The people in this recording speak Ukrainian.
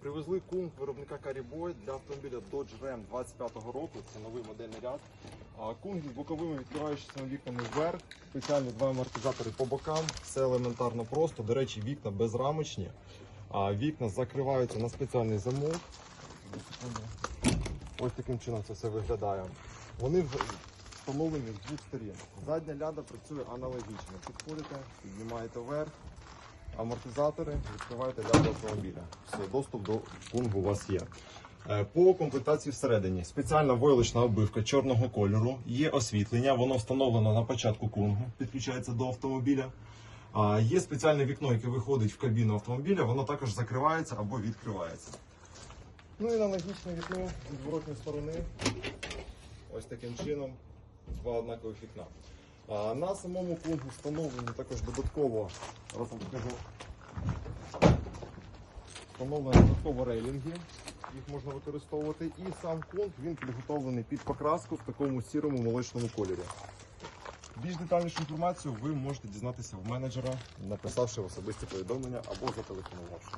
Привезли кунг виробника Caribou для автомобіля Dodge Ram 25-го року. Це новий модельний ряд. Кунг з боковими відкриваючими вікнами вверх, спеціальні два амортизатори по бокам. Все елементарно просто. До речі, вікна безрамочні. Вікна закриваються на спеціальний замок. Ось таким чином це все виглядає. Вони встановлені з двох сторін. Задня ляда працює аналогічно. Підходите, піднімаєте вверх, амортизатори, відкриваєте ляду автомобіля. Все, доступ до кунгу у вас є. Е, По комплектації всередині спеціальна войлочна оббивка чорного кольору, є освітлення, воно встановлено на початку кунгу, підключається до автомобіля. Є спеціальне вікно, яке виходить в кабіну автомобіля, воно також закривається або відкривається. Ну і аналогічне вікно з зворотньої сторони. Ось таким чином. Два однакових вікна. На самому кунгу встановлені також додатково, встановлені додатково рейлінги, їх можна використовувати. І сам кунг він підготовлений під покраску в такому сірому молочному кольорі. Більш детальнішу інформацію ви можете дізнатися в менеджера, написавши в особисті повідомлення або зателефонувавши.